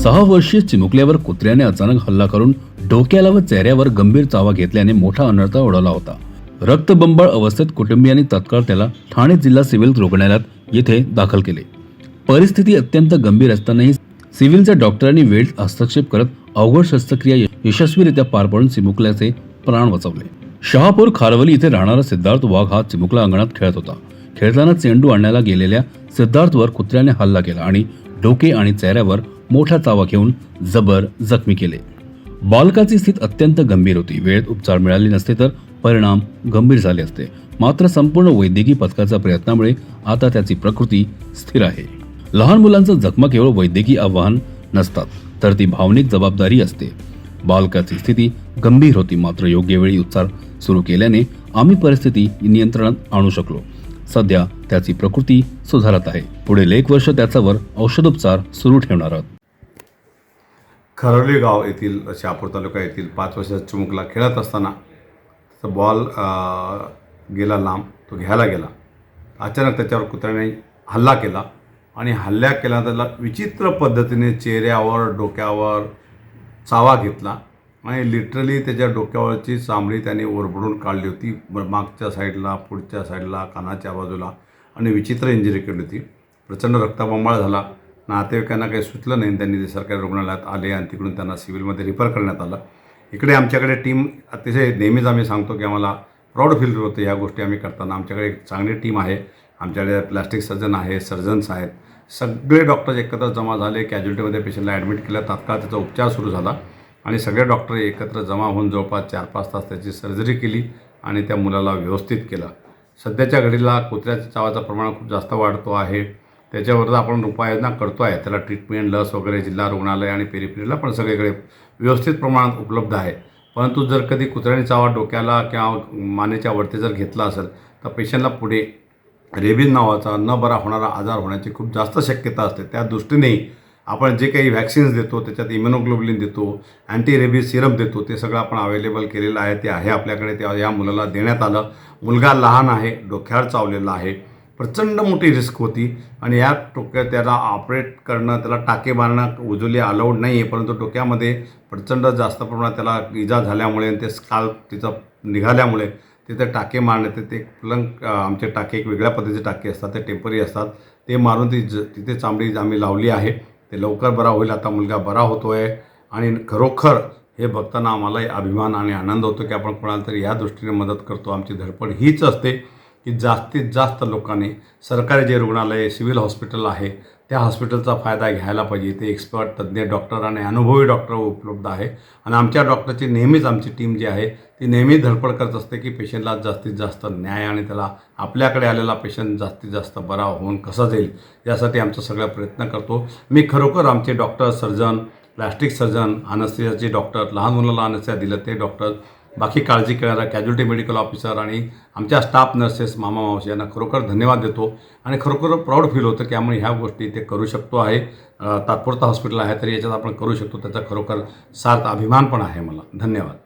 सहा वर्षीय चिमुकल्यावर कुत्र्याने अचानक हल्ला करून डोक्याला व चेहऱ्यावर गंभीर चावा घेतल्याने मोठा अनर्थ ओढवला होता. रक्तबंबाळ अवस्थेत कुटुंबियांनी तत्काळ त्याला ठाणे जिल्हा सिव्हिल रुग्णालयात येथे दाखल केले. परिस्थिती अत्यंत गंभीर असतानाही सिव्हिलच्या डॉक्टरांनी वेळ हस्तक्षेप करत अवघड शस्त्रक्रिया यशस्वीरित्या पार पाडून चिमुकल्याचे प्राण वाचवले. शहापूर खारवली इथे राहणारा सिद्धार्थ वाघ हा चिमुकला अंगणात खेळत होता. खेळताना चेंडू आणण्याला गेलेल्या सिद्धार्थवर कुत्र्याने हल्ला केला आणि डोके आणि चेहऱ्यावर मोठा चावा घेऊन जबर जखमी केले. बालकाची स्थिती अत्यंत गंभीर होती. वेळेत उपचार मिळाले नसते तर परिणाम गंभीर झाले असते. मात्र संपूर्ण वैद्यकीय पथकाच्या प्रयत्नामुळे आता त्याची प्रकृती स्थिर आहे. लहान मुलांचं जखमा केवळ वैद्यकीय आव्हान नसतात तर ती भावनिक जबाबदारी असते. बालकाची स्थिती गंभीर होती. मात्र योग्य वेळी उपचार सुरू केल्याने आम्ही परिस्थिती नियंत्रणात आणू शकलो. सध्या त्याची प्रकृती सुधारत आहे. पुढील एक वर्ष त्याच्यावर औषधोपचार सुरू ठेवणार आहोत. खरोली गाव येथील शहापूर तालुका येथील पाच वर्षाचा चिमुकला खेळत असताना तर बॉल गेला लांब तो घ्यायला गेला. अचानक त्याच्यावर कुत्र्याने हल्ला केला आणि हल्ला केला त्याला विचित्र पद्धतीने चेहऱ्यावर डोक्यावर चावा घेतला आणि लिटरली त्याच्या डोक्यावरची चामडी त्याने ओरबडून काढली होती. मागच्या साईडला पुढच्या साईडला कानाच्या बाजूला आणि विचित्र इंजरी केली होती. प्रचंड रक्ताबंबाळ झाला. नातेवाईकांना काही सुचलं नाही त्यांनी ते सरकारी रुग्णालयात आले आणि तिकडून त्यांना सिव्हिलमध्ये रिफर करण्यात आलं. इकडे आमच्याकडे टीम अतिशय नेहमीच आम्ही सांगतो की आम्हाला प्राऊड फील होतं ह्या गोष्टी आम्ही करताना. आमच्याकडे एक चांगली टीम आहे. आमच्याकडे प्लॅस्टिक सर्जन आहे सर्जन्स आहेत. सगळे डॉक्टर्स एकत्र जमा झाले. कॅज्युलिटीमध्ये पेशंटला ॲडमिट केलं. तात्काळ त्याचा उपचार सुरू झाला. आणि सगळे डॉक्टर एकत्र जमा होऊन जवळपास चार पाच तास त्याची सर्जरी केली आणि त्या मुलाला व्यवस्थित केलं. सध्याच्या घडीला कुत्र्याच्या चावाचं प्रमाण खूप जास्त वाढतो आहे. त्याच्यावर आपण उपाययोजना करतो आहे त्याला ट्रीटमेंट लस वगैरे जिल्हा रुग्णालय आणि पेरीपेरीला पण सगळीकडे व्यवस्थित प्रमाणात उपलब्ध आहे. परंतु जर कधी कुत्र्याने चावा डोक्याला किंवा मानेच्या वरती जर घेतला असेल तर पेशंटला पुढे रेबीज नावाचा न बरा होणारा आजार होण्याची खूप जास्त शक्यता असते. त्या दृष्टीनेही आपण जे काही व्हॅक्सिन्स देतो त्याच्यात इम्युनोग्लोबलिन देतो अँटी रेबीज सिरप देतो ते सगळं आपण अवेलेबल केलेलं आहे ते आहे आपल्याकडे त्या या मुलाला देण्यात आलं. मुलगा लहान आहे डोक्यावर चावलेला आहे. प्रचंड मोठी रिस्क होती आणि या टोक्या त्याला ऑपरेट करणं त्याला टाके मारणं उजवली अलाउड नाही आहे परंतु डोक्यामध्ये प्रचंड जास्त प्रमाणात त्याला इजा झाल्यामुळे आणि ते स्काल तिचं निघाल्यामुळे तिथे टाके मारणे ते ते प्लंक आमचे टाके एक वेगळ्या पद्धतीचे टाके असतात ते टेंपररी असतात. ते मारून ती ज तिथे चांबडी आम्ही लावली आहे. ते लवकर बरा होईल. आता मुलगा बरा होतो आहे आणि खरोखर हे बघताना आम्हालाही अभिमान आणि आनंद होतो की आपण कोणाला तरी या दृष्टीने मदत करतो. आमची धडपड हीच असते. की जास्तीत जास्त लोकांनी सरकारी जे रुग्णालय सिव्हिल हॉस्पिटल आहे त्या हॉस्पिटलचा फायदा घ्यायला पाहिजे. ते एक्सपर्ट तज्ज्ञ डॉक्टर आणि अनुभवी डॉक्टर उपलब्ध आहे. आणि आमच्या डॉक्टरची नेहमीच आमची टीम जी आहे ती नेहमी धडपड करत असते की पेशंटला जास्तीत जास्त न्याय आणि त्याला आपल्याकडे आलेला पेशंट जास्तीत जास्त बरा होऊन कसा जाईल यासाठी आमचा सगळा प्रयत्न करतो. मी खरोखर आमचे डॉक्टर सर्जन प्लॅस्टिक सर्जन अनस्थियाचे डॉक्टर लहान मुलाला अनस्थिया दिलं ते डॉक्टर बाकी काळजी करणारा कॅज्युलिटी मेडिकल ऑफिसर आणि आमच्या स्टाफ नर्सेस मामा मावशी यांना खरोखर धन्यवाद देतो. आणि खरोखर प्राऊड फील होतं की आम्ही ह्या गोष्टी ते करू शकतो आहे. तात्पुरता हॉस्पिटल आहे तरी याच्यात आपण करू शकतो. त्याचा खरोखर सार्थ अभिमान पण आहे मला. धन्यवाद.